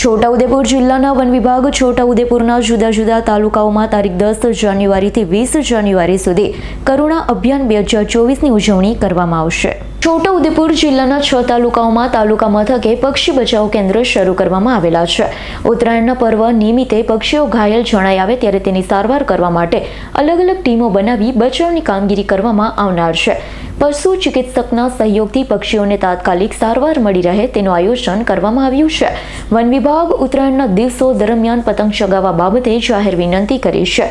છોટાઉદેપુર જિલ્લાના વન વિભાગ છોટાઉદેપુરના જુદા જુદા તાલુકાઓમાં તારીખ દસ જાન્યુઆરીથી વીસ જાન્યુઆરી સુધી કરુણા અભિયાન બે હજાર ચોવીસની ઉજવણી કરવામાં આવશે. છોટાઉદેપુર જિલ્લાના છ તાલુકાઓમાં તાલુકા મથકે પક્ષી બચાવ કેન્દ્ર શરૂ કરવામાં આવેલા છે. ઉત્તરાયણના પર્વ નિમિત્તે પક્ષીઓ ઘાયલ જણાઈ આવે ત્યારે તેની સારવાર કરવા માટે અલગ અલગ ટીમો બનાવી બચાવની કામગીરી કરવામાં આવનાર છે. પશુ ચિકિત્સકના સહયોગથી પક્ષીઓને તાત્કાલિક સારવાર મળી રહે તેનું આયોજન કરવામાં આવ્યું છે. વન વિભાગ ઉત્તરાયણના દિવસો દરમિયાન પતંગ ચગાવવા બાબતે જાહેર વિનંતી કરી છે.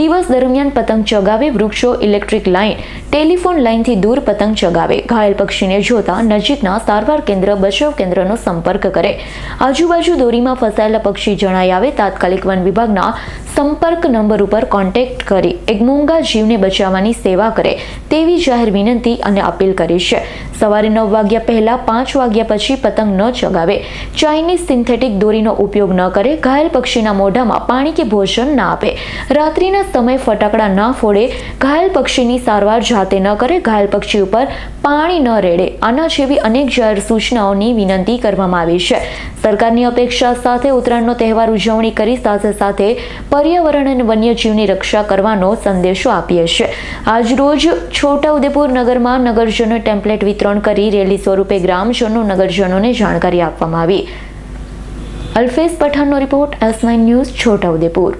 દિવસ દરમિયાન પતંગ ચગાવે વૃક્ષો ઇલેક્ટ્રિક લાઇન, ટેલિફોન લાઇનથી દૂર પતંગ ચગાવે. ઘાયલ પક્ષીને જોતા નજીકના સારવાર કેન્દ્ર, બચાવ કેન્દ્રનો સંપર્ક કરે. આજુબાજુ દોરીમાં ફસાયેલા પક્ષી જણાઈ આવે. તાત્કાલિક વન વિભાગના સંપર્ક નંબર ઉપર કોન્ટેક્ટ કરી એક મૂંગા જીવને બચાવવાની સેવા કરે તેવી જાહેર વિનંતી અને અપીલ કરી છે. સવારે નવ વાગ્યા પહેલાં પાંચ વાગ્યા પછી પતંગ ન ચગાવે. ચાઇનીઝ સિન્થેટિક દોરીનો ઉપયોગ ન કરે. ઘાયલ પક્ષીના મોઢામાં પાણી કે ભોજન ના આપે. રાત્રિના સમયે ફટાકડા ન ફોડે. ઘાયલ પક્ષીની સારવાર જાતે ન કરે. ઘાયલ પક્ષી ઉપર પાણી ન રેડે. આના જેવી અનેક જાહેર સૂચનાઓની વિનંતી કરવામાં આવી છે. સરકારની અપેક્ષા સાથે ઉત્તરાયણનો તહેવાર ઉજવણી કરી સાથે સાથે પર્યાવરણ અને વન્યજીવની રક્ષા કરવાનો સંદેશો આપીએ છીએ. આજરોજ છોટાઉદેપુર નગરમાં નગરજનો ટેમ્પલેટ વિતરણ કરી રેલી સ્વરૂપે ગ્રામજનો નગરજનોને જાણકારી આપવામાં આવી. અલ્ફેઝ પઠાણનો report S nine news Chhota Udepur.